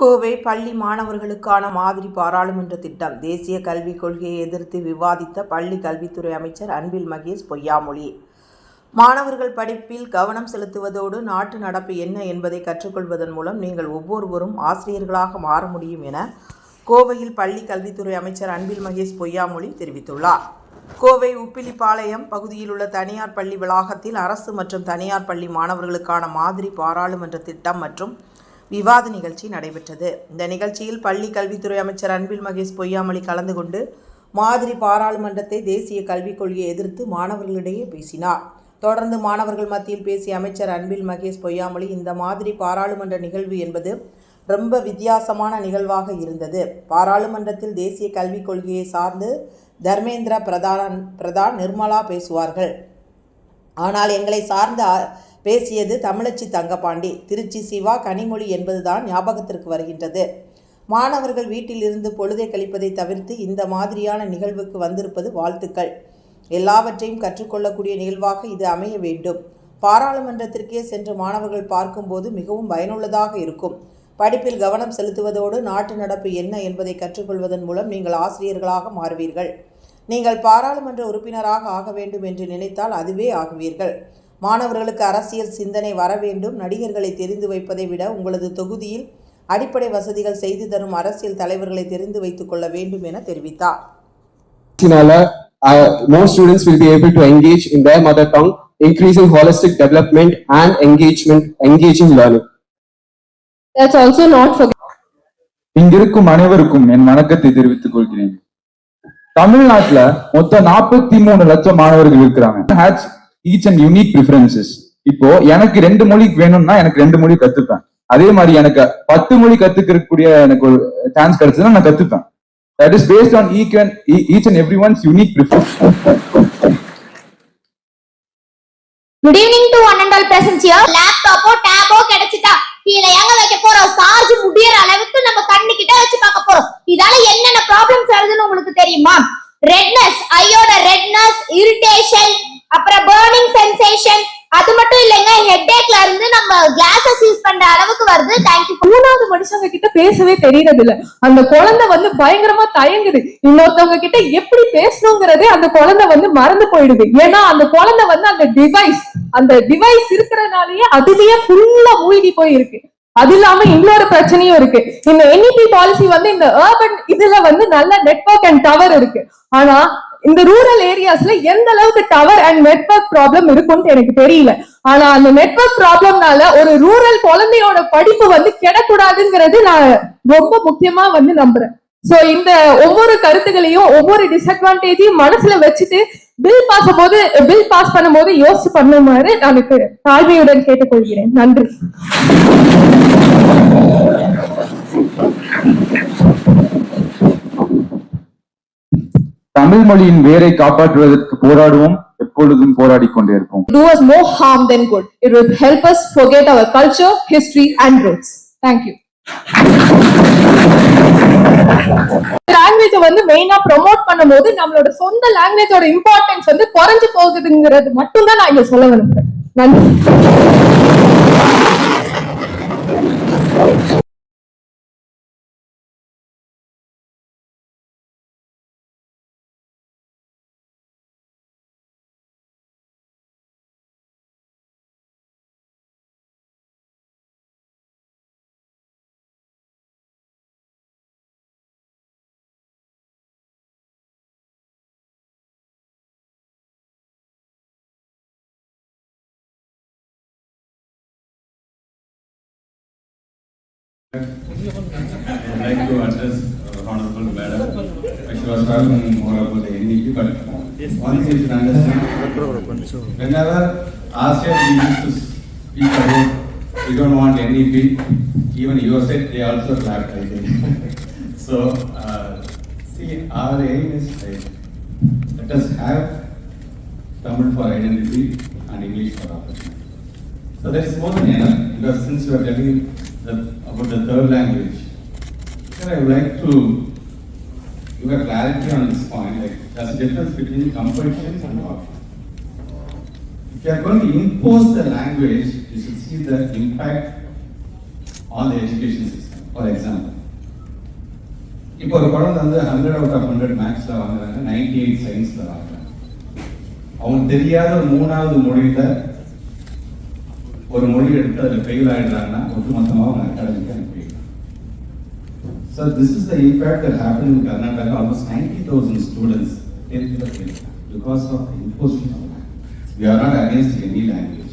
கோவை பள்ளி மாணவர்களுக்கான மாதிரி பாராளுமன்ற திட்டம் தேசிய கல்விக் கொள்கையை எதிர்த்து விவாதித்த பள்ளி கல்வித்துறை அமைச்சர் அன்பில் மகேஷ் பொய்யாமொழி. மாணவர்கள் படிப்பில் கவனம் செலுத்துவதோடு நாட்டு நடப்பு என்ன என்பதை கற்றுக்கொள்வதன் மூலம் நீங்கள் ஒவ்வொருவரும் ஆசிரியர்களாக மாற முடியும் என கோவையில் பள்ளி கல்வித்துறை அமைச்சர் அன்பில் மகேஷ் பொய்யாமொழி தெரிவித்துள்ளார். கோவை உப்பிலிப்பாளையம் பகுதியில் உள்ள தனியார் பள்ளி வளாகத்தில் அரசு மற்றும் தனியார் பள்ளி மாணவர்களுக்கான மாதிரி பாராளுமன்ற திட்டம் மற்றும் விவாத நிகழ்ச்சி நடைபெற்றது. இந்த நிகழ்ச்சியில் பள்ளி கல்வித்துறை அமைச்சர் அன்பில் மகேஷ் பொய்யாமொழி கலந்து கொண்டு மாதிரி பாராளுமன்றத்தை தேசிய கல்விக் கொள்கையை எதிர்த்து மாணவர்களிடையே பேசினார். தொடர்ந்து மாணவர்கள் மத்தியில் பேசிய அமைச்சர் அன்பில் மகேஷ் பொய்யாமொழி இந்த மாதிரி பாராளுமன்ற நிகழ்வு என்பது ரொம்ப வித்தியாசமான நிகழ்வாக இருந்தது. பாராளுமன்றத்தில் தேசிய கல்விக் கொள்கையை சார்ந்து தர்மேந்திர பிரதான் பிரதான் நிர்மலா பேசுவார்கள். ஆனால் எங்களை சார்ந்த பேசியது தமிழச்சி தங்கபாண்டி திருச்சி சிவா கனிமொழி என்பதுதான் ஞாபகத்திற்கு வருகின்றது. மாணவர்கள் வீட்டில் இருந்து பொழுதை கழிப்பதை தவிர்த்து இந்த மாதிரியான நிகழ்வுக்கு வந்திருப்பது வாழ்த்துக்கள். எல்லாவற்றையும் கற்றுக்கொள்ளக்கூடிய நிகழ்வாக இது அமைய வேண்டும். பாராளுமன்றத்திற்கே சென்று மாணவர்கள் பார்க்கும்போது மிகவும் பயனுள்ளதாக இருக்கும். படிப்பில் கவனம் செலுத்துவதோடு நாட்டு நடப்பு என்ன என்பதை கற்றுக்கொள்வதன் மூலம் நீங்கள் ஆசிரியர்களாக மாறுவீர்கள். நீங்கள் பாராளுமன்ற உறுப்பினராக ஆக வேண்டும் என்று நினைத்தால் அதுவே ஆகுவீர்கள். மாணவர்களுக்கு அரசியல் சிந்தனை வர வேண்டும் நடிகர்களை தெரிந்து வைப்பதை விட உங்களது தொகுதியில் அடிப்படை வசதிகள் செய்து தரும் அரசியல் தலைவர்களை தெரிந்து வைத்துக் கொள்ள வேண்டும் என தெரிவித்தார். uh, more students will be able to engage in their mother tongue, increasing holistic development and engagement, engaging learning. Let's also not forget இங்கிருக்கும் அனைவருக்கும் என் வணக்கத்தை தெரிவித்துக் கொள்கிறேன். தமிழ்நாட்டுல மொத்தம் நாற்பத்தி மூணு லட்சம் மாணவர்கள் இருக்கிறாங்க. ஈச் அண்ட் யூனிக் ப்ரிஃபரன்சஸ் இப்போ எனக்கு ரெண்டு மொழி வேணும்னா எனக்கு ரெண்டு மொழி கத்துப்பேன். அதே மாதிரி எனக்கு பத்து மொழி கத்துக்கக்கூடிய எனக்கு ஒரு சான்ஸ் கிடைச்சதுன்னா நான் கத்துப்பேன். That is based on each and each and every one's unique preference good evening to one and all presence here லேப்டாப்போ டேபோ கிடைச்சிட்டா கீழே எங்க வைக்க போறோம்? சார்ஜ் முடியற அளவுக்கு நம்ம கண்ணு கிட்ட வச்சு பார்க்க போறோம். இதால என்னென்ன ப்ராப்ளம்ஸ் வருதுன்னு உங்களுக்கு தெரியுமா? ரெட்னஸ் ஐயோட ரெட்னஸ் இரிட்டேஷன் அப்புறம் பேர்னிங் சென்சேஷன் அது மட்டும் இல்லைங்க ஹெட்டேக்ல இருந்து நம்ம கிளாஸஸ் யூஸ் பண்ற அளவுக்கு வருது. தேங்க்யூ மூணாவது மனுஷங்க கிட்ட பேசவே தெரியறது இல்ல அந்த குழந்தை வந்து பயங்கரமா தயங்குது. இன்னொருத்தவங்க கிட்ட எப்படி பேசணுங்கிறதே அந்த குழந்தை வந்து மறந்து போயிடுது. ஏன்னா அந்த குழந்தை வந்து அந்த டிவைஸ் அந்த டிவைஸ் இருக்கிறதுனாலயே அதுலயே ஃபுல்லா மூழ்கி போய் இருக்கு அது இல்லாம இன்னொரு பிரச்சனையும் இருக்கு. இந்த என்இபி பாலிசி வந்து இந்த ஏர்பன் இதுல வந்து நல்ல நெட்வொர்க் அண்ட் டவர் இருக்கு. ஆனா இந்த ரூரல் ஏரியாஸ்ல எந்த அளவுக்கு டவர் அண்ட் நெட்வொர்க் ப்ராப்ளம் இருக்கும்னு எனக்கு தெரியல. ஆனா அந்த நெட்வொர்க் ப்ராப்ளம்னால ஒரு ரூரல் குழந்தையோட படிப்பு வந்து கெடக்கூடாதுங்கிறது நான் ரொம்ப முக்கியமா வந்து நம்புறேன். சோ இந்த ஒவ்வொரு கருத்துகளையும் ஒவ்வொரு டிஸ்அட்வான்டேஜையும் மனசுல வச்சுட்டு பில் பாஸ் போது பில் பாஸ் பண்ணும் போது யோசிச்சு பண்ணுமாறு நான் தாழ்மையுடன் கேட்டுக்கொள்கிறேன். நன்றி. தமிழ் மொழியின் வேரை காப்பாற்றுவதற்கு போராடுவோம் எப்பொழுதும் போராடிக் கொண்டே இருப்போம் do us more harm than good. It will help us forget our culture, history, and roots. Thank you. Language வந்து மெயினா ப்ரோமோட் பண்ணும்போது நம்மளோட சொந்த லாங்குவேஜோட இம்பார்ட்டன்ஸ் வந்து குறைஞ்சு போகுதுங்கிறது மட்டும் தான் நான் இங்க சொல்ல விரும்புறேன் நன்றி I'd like to address uh, Honorable Madam. She was talking more about the NDP, but one thing you should understand. Whenever ASEAN we used to speak about, we don't want NDP, even you said they also clapped, I think. So, uh, see, our aim is like, let us have Tamil for identity and English for opportunity. So that is more than enough, because since you are telling the, about the third language, Sir, I would like to give a clarity on this point, like there's a difference between compulsion and option. If you are going to impose the language, you should see the impact on the education system. For example, இப்போ ஒரு குழந்தை வந்து hundred out of hundred மேக்ஸில் வாங்குறாங்க ninety eight சயின்ஸில் வாங்குறாங்க அவங்களுக்கு தெரியாத மூணாவது மொழியில ஒரு மொழி எடுத்து அதில் ஃபெயில் ஆயிடுறாங்கன்னா ஒட்டுமொத்தமாக அவங்க அகாடமிக்கு அனுப்பிடுறாங்க so this is the impact that happen in Karnataka almost ninety thousand students because of imposition of we are not against any language.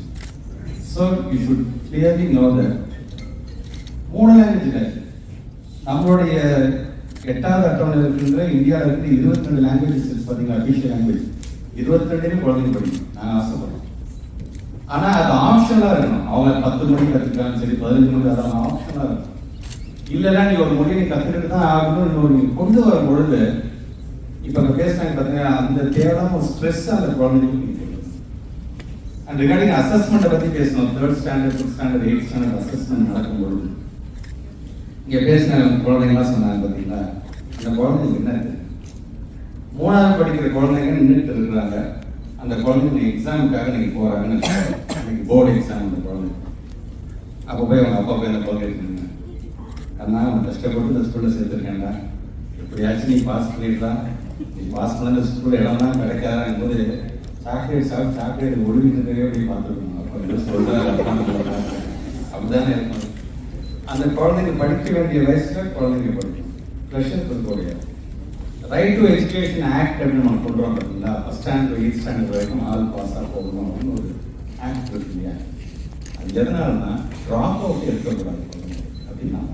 So you should clearly know that மூணு லாங்குவேஜ் இல்லை நம்மளுடைய எட்டாவது அட்டவணை இருக்கின்ற இந்தியாவில் இருந்து இருபத்தி ரெண்டு லாங்குவேஜஸ் இருக்கு பார்த்தீங்களா அபிஷியல் லாங்குவேஜ் இருபத்தி ரெண்டுலேயும் குழந்தைங்க படிக்கணும். நான் ஆசைப்படுறேன். ஆனால் அது ஆப்ஷனாக இருக்கணும். அவங்க பத்து மணி கத்துக்கலாம் சரி பதினஞ்சு மணி அதெல்லாம் ஆப்ஷனாக இருக்கும் இல்லைன்னா நீ ஒரு மொழியை நீ கற்றுக்கிட்டு தான் ஆகணும் இன்னொரு நீ கொண்டு வரும் பொழுது இப்போ நம்ம பேசுனாங்க பார்த்தீங்கன்னா அந்த தேவையான ஒரு ஸ்ட்ரெஸ் அந்த குழந்தைக்கு அண்ட் ரிகார்டிங் அசஸ்மெண்ட்டை பற்றி பேசணும். Third standard fifth standard eight standard assessment நடக்கும்பொழுது இங்கே பேசின குழந்தைங்களாம் சொன்னாங்க பார்த்தீங்களா அந்த குழந்தைங்களுக்கு என்ன இருக்கு? மூணாவது படிக்கிற குழந்தைங்க நின்றுட்டு இருக்கிறாங்க. அந்த குழந்தைங்க எக்ஸாமுக்காக நீங்கள் போகிறாங்கன்னு இன்னைக்கு போர்டு எக்ஸாம் அந்த குழந்தை. அப்போ போய் அவங்க அப்பா போய் அந்த குழந்தை இருக்குங்க அவன் கஷ்டப்பட்டு இந்த ஸ்கூலில் சேர்த்துருக்கேன்டா. எப்படியாச்சும் நீ பாஸ் பண்ணிடலாம். நீ பாஸ் பண்ண ஸ்கூல் இடம் தான் கிடைக்காதுங்கும் போது சாக்லேட் சாப்பிட்டு சாக்லேட் ஒழுங்கிட்டு போய் பார்த்துருக்கணும். அப்போ என்ன சொல்கிறாரு அப்படிதானே இருக்கணும் அந்த குழந்தைங்க படிக்க வேண்டிய வயசுல குழந்தைங்க படிக்கணும் ப்ரெஷர் இருக்கக்கூடிய ரைட் டு எஜுகேஷன் ஆக்ட் அப்படின்னு நம்ம சொல்றோம் பார்த்தீங்களா? ஃபஸ்ட் ஸ்டாண்டர்ட் எயிட் ஸ்டாண்டர்ட் வரைக்கும் ஆல் பாஸாக போகணும் அப்படின்னு ஒரு ஆக்ட் இருக்கு இல்லையா அது எதனாலனா ட்ராப் அவுட் இருக்கக்கூடாது அப்படின்னு நான்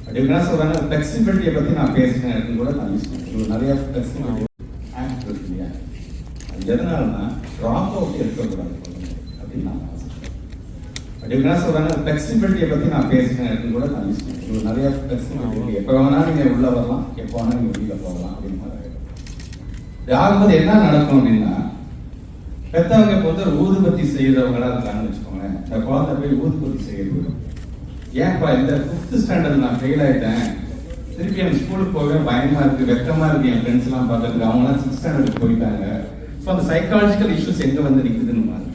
அப்படி என்ன சொல்றாங்க? ஃப்ளெக்சிபிலிட்டியை பற்றி நான் பேசுகிறேன் அப்படின்னு கூட நான் யூஸ் பண்ணுறேன் நிறைய ஃப்ளெக்சிபிலிட்டி ஆக்ட் இருக்கு இல்லையா அது எதனாலனா ட்ராப் அவுட் இருக்கக்கூடாது அப்படின்னு நான் என்ன சொல்றாங்க ஃப்ளெக்சிபிலிட்டியை பத்தி நான் பேசினேன் கூட நான் பண்ணுறேன் நிறைய ஃப்ளெக்சிபிலிட்டி எப்போ வேணா நீங்க உள்ள வரலாம் எப்போ வேணா நீங்க வெளியில போகலாம் அப்படின்னு மாதிரி ஆகும்போது என்ன நடக்கும் அப்படின்னா பெத்தவங்க இப்போ வந்து ஊதுபத்தி செய்யறவங்களா இருக்காங்கன்னு வச்சுக்கோங்களேன். இந்த குழந்தை போய் ஊதுபத்தி செய்ய போயிடும் ஏன்பா இந்த ஃபிஃப்த் ஸ்டாண்டர்ட் நான் ஃபெயில் ஆயிட்டேன். திருப்பி எனக்கு ஸ்கூலுக்கு போகவே பயமா இருக்கு வெக்கமா இருக்கு என் ஃப்ரெண்ட்ஸ் எல்லாம் பார்க்கறதுக்கு அவங்க எல்லாம் சிக்ஸ்த் ஸ்டாண்டர்ட் போயிட்டாங்க. ஸோ அந்த சைக்காலஜிக்கல் இஷ்யூஸ் எங்க வந்து நிக்குதுன்னு பாருங்க.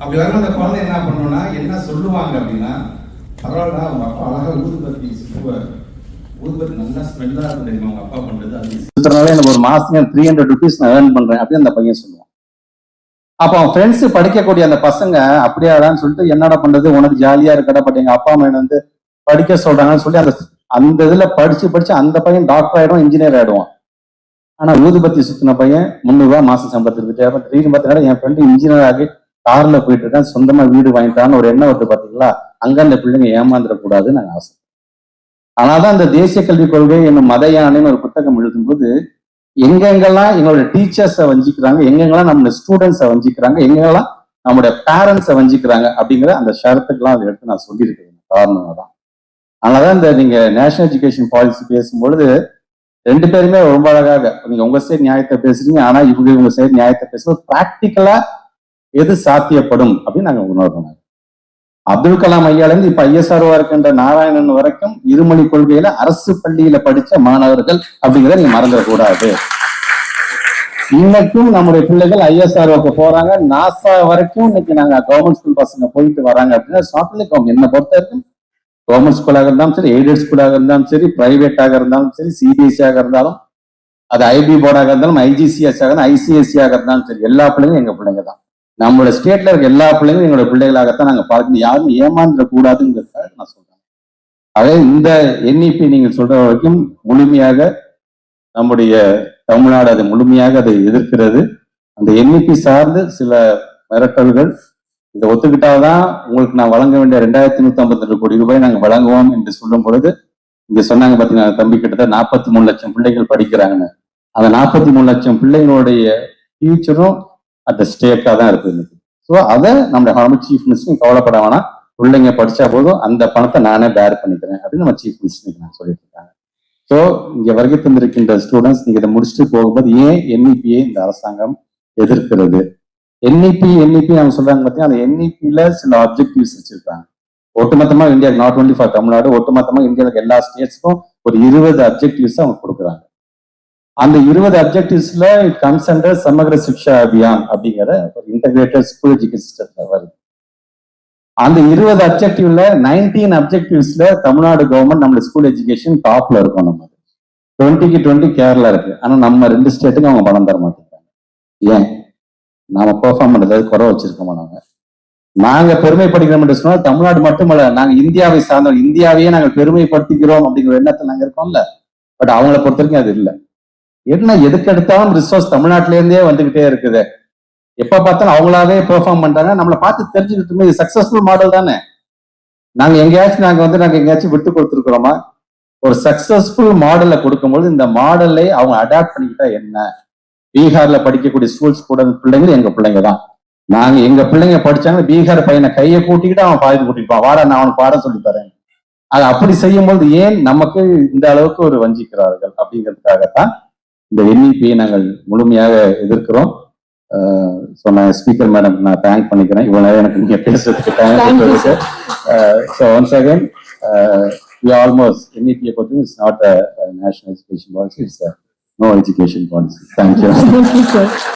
அப்படி வரும்போது அந்த குழந்தை என்ன பண்ணணும்னா என்ன சொல்லுவாங்க அப்படின்னா பரவாயில்ல அவங்க அப்பா அழகா ஊதுபத்தி சுற்றுவார் ஊதுபத்தி நல்லா ஸ்மெல்லா இருக்கும் தெரியுமா? அவங்க அப்பா பண்றது அது சுத்துறதுனால எனக்கு ஒரு மாசம் த்ரீ ஹண்ட்ரட் ருபீஸ் நான் ஏர்ன் பண்றேன் அப்படின்னு அந்த பையன் சொல்லுவான். அப்போ அவன் ஃப்ரெண்ட்ஸ் படிக்கக்கூடிய அந்த பசங்க அப்படியாடான்னு சொல்லிட்டு என்னடா பண்றது? உனக்கு ஜாலியா இருக்கடா பட் எங்க அப்பா அம்மா வந்து படிக்க சொல்றாங்கன்னு சொல்லி அந்த அந்த இதுல படிச்சு படிச்சு அந்த பையன் டாக்டர் ஆயிடும் இன்ஜினியர் ஆயிடுவான். ஆனா ஊதுபத்தி சுத்தின பையன் முந்நூறு ரூபாய் மாசம் சம்பளத்துக்கு தேவை. திடீர்னு பார்த்தீங்கன்னா என் ஃப்ரெண்டு இன்ஜினியர் ஆகி கார்ல போயிட்டு இருக்கேன் சொந்தமா வீடு வாங்கிட்டான்னு ஒரு எண்ணம் வருது பாத்தீங்களா? அங்க அந்த பிள்ளைங்க ஏமாந்துடக்கூடாதுன்னு நாங்க ஆசை. ஆனாதான் இந்த தேசிய கல்விக் கொள்கை என்னும் மத யானைன்னு ஒரு புத்தகம் எழுதும்போது எங்கெங்கெல்லாம் எங்களோட டீச்சர்ஸை வஞ்சிக்கிறாங்க எங்கெங்கெல்லாம் நம்மளோட ஸ்டூடெண்ட்ஸை வஞ்சிக்கிறாங்க எங்கெங்கெல்லாம் நம்மளுடைய பேரண்ட்ஸை வஞ்சிக்கிறாங்க அப்படிங்கிற அந்த ஷரத்துக்கெல்லாம் அதை எடுத்து நான் சொல்லியிருக்கேன் காரணமாக தான் அதனாலதான் இந்த நீங்க நேஷனல் எஜுகேஷன் பாலிசி பேசும்பொழுது ரெண்டு பேருமே ரொம்ப அழகாக நீங்க உங்க சைடு நியாயத்தை பேசுறீங்க ஆனா இவங்க இவங்க சைடு நியாயத்தை பேசும்போது பிராக்டிக்கலா எது சாத்தியப்படும் அப்படின்னு நாங்க உணர்றோம். அப்துல் கலாம் ஐயால இருந்து இப்ப ஐஎஸ்ஆர்ஓ இருக்கின்ற நாராயணன் வரைக்கும் இருமொழி கொள்கையில அரசு பள்ளியில படிச்ச மாணவர்கள் அப்படிங்கிறத நீங்க மறந்துடக்கூடாது இன்னைக்கும் நம்முடைய பிள்ளைகள் ஐஎஸ்ஆர்ஓக்கு போறாங்க. நாசா வரைக்கும் இன்னைக்கு நாங்க கவர்மெண்ட் ஸ்கூல் பசங்க போயிட்டு வராங்க அப்படின்னா அவங்க என்னை பொறுத்த வரைக்கும்? கவர்மெண்ட் ஸ்கூலாக இருந்தாலும் சரி எய்டட் ஸ்கூலாக இருந்தாலும் சரி பிரைவேட்டாக இருந்தாலும் சரி சிபிஎஸ்சியாக இருந்தாலும் அது ஐபி போர்டாக இருந்தாலும் ஐஜிசிஎஸ் ஆக ஐசிஎஸ்சி ஆக இருந்தாலும் சரி எல்லா பிள்ளைங்களும் எங்க பிள்ளைங்க தான். நம்மளோட ஸ்டேட்ல இருக்க எல்லா பிள்ளைங்களும் எங்களோட பிள்ளைகளாகத்தான் நாங்க பார்க்கணும். யாரும் ஏமாந்துட கூடாதுங்கிறதுக்காக நான் சொல்றேன். ஆக இந்த என்இபி நீங்க சொல்ற வரைக்கும் முழுமையாக நம்முடைய தமிழ்நாடு அதை முழுமையாக அதை எதிர்க்கிறது. அந்த என்இபி சார்ந்து சில மிரட்டல்கள் இதை ஒத்துக்கிட்டாதான் உங்களுக்கு நான் வழங்க வேண்டிய ரெண்டாயிரத்தி நூத்தி ஐம்பத்தி ரெண்டு கோடி ரூபாய் நாங்கள் வழங்குவோம் என்று சொல்லும் பொழுது இங்க சொன்னாங்க பாத்தீங்கன்னா தம்பி கிட்டத்தட்ட நாற்பத்தி மூணு லட்சம் பிள்ளைகள் படிக்கிறாங்கன்னு. அந்த நாற்பத்தி மூணு லட்சம் பிள்ளைங்களுடைய ஃபியூச்சரும் அட் ஸ்டேக்காக தான் இருக்கு இன்னைக்கு. ஸோ அதை நம்ம ஹானபிள் சீஃப் மினிஸ்டர் கவலைப்பட வேணாம். பிள்ளைங்க படிச்சா போதும். அந்த பணத்தை நானே பேர் பண்ணிக்கிறேன் அப்படின்னு நம்ம சீஃப் மினிஸ்டருக்கு நான் சொல்லிட்டு இருக்காங்க. ஸோ இங்கே வருகை தந்திருக்கின்ற ஸ்டூடெண்ட்ஸ் நீங்க இதை முடிச்சுட்டு போகும்போது ஏன் என்இபியை இந்த அரசாங்கம் எதிர்க்கிறது? என்இபி என்இபி அவங்க சொல்றாங்க பார்த்தீங்கன்னா அந்த என்இபியில் சில ஆப்ஜெக்டிவ்ஸ் வச்சிருக்காங்க. ஒட்டுமொத்தமாக India not only for Tamil Nadu ஒட்டுமொத்தமாக இந்தியாவுக்கு எல்லா ஸ்டேட்ஸ்க்கும் ஒரு இருபது அப்ஜெக்டிவ்ஸ் அவங்க கொடுக்குறாங்க. அந்த இருபது அப்ஜெக்டிவ்ஸ்ல it comes under Samagra Shiksha Abhiyan அப்படிங்கிற ஒரு இன்டகிரேட்டட் ஸ்கூல் எஜுகேஷன் சிஸ்டத்தில் வருது. அந்த இருபது அப்ஜெக்டிவ்ல நைன்டீன் அப்ஜெக்டிவ்ஸ்ல தமிழ்நாடு கவர்மெண்ட் நம்ம ஸ்கூல் எஜுகேஷன் டாப்ல இருக்கும் நம்ம. டுவெண்ட்டிக்கு டுவெண்ட்டி கேரளா இருக்கு. ஆனா நம்ம ரெண்டு ஸ்டேட்டுக்கு அவங்க பணம் தர மாட்டேங்கிறாங்க. ஏன்? நாம பெர்ஃபார்ம் பண்ணுறது குறை வச்சிருக்கோமா நாங்க? நாங்க பெருமைப்படுகிறோம் என்று சொன்னால் தமிழ்நாடு மட்டுமல்ல நாங்க இந்தியாவை சார்ந்தோம் இந்தியாவையே நாங்கள் பெருமைப்படுத்திக்கிறோம் அப்படிங்கிற எண்ணத்தில் நாங்க இருக்கோம்ல. பட் அவங்கள பொறுத்த வரைக்கும் அது இல்லை. என்ன எதுக்கு எடுத்தாலும் ரிசோர்ஸ் தமிழ்நாட்டில இருந்தே வந்துகிட்டே இருக்குது. எப்ப பார்த்தாலும் அவங்களாவே பெர்ஃபார்ம் பண்றாங்க. நம்மளை பார்த்து தெரிஞ்சுக்கிட்டு இது சக்சஸ்ஃபுல் மாடல் தானே? நாங்க எங்கேயாச்சும் நாங்க வந்து நாங்க எங்கேயாச்சும் விட்டு கொடுத்துருக்குறோமா? ஒரு சக்சஸ்ஃபுல் மாடலை கொடுக்கும்போது இந்த மாடலை அவங்க அடாப்ட் பண்ணிக்கிட்டா என்ன? பீகார்ல படிக்கக்கூடிய ஸ்கூல் கூட பிள்ளைங்க எங்க பிள்ளைங்க தான். நாங்க எங்க பிள்ளைங்க படிச்சாங்க பீகார் பையனை கையை கூட்டிக்கிட்டு அவன் பாதி கூட்டிட்டு வாடா நான் அவனுக்கு பாடம் சொல்லி தரேன். அது அப்படி செய்யும்போது ஏன் நமக்கு இந்த அளவுக்கு ஒரு வஞ்சிக்கிறார்கள்? அப்படிங்கிறதுக்காகத்தான் இந்த என்இபியை நாங்கள் முழுமையாக எதிர்க்கிறோம். நான் ஸ்பீக்கர் மேடம் நான் தேங்க் பண்ணிக்கிறேன். இவ்வளவு நேரம் எனக்கு நீங்க பேசுறதுக்கு கொடுத்ததுக்கு. So once again we almost என்இபியை பொறுத்து it's not a national education policy it's no education policy thank you.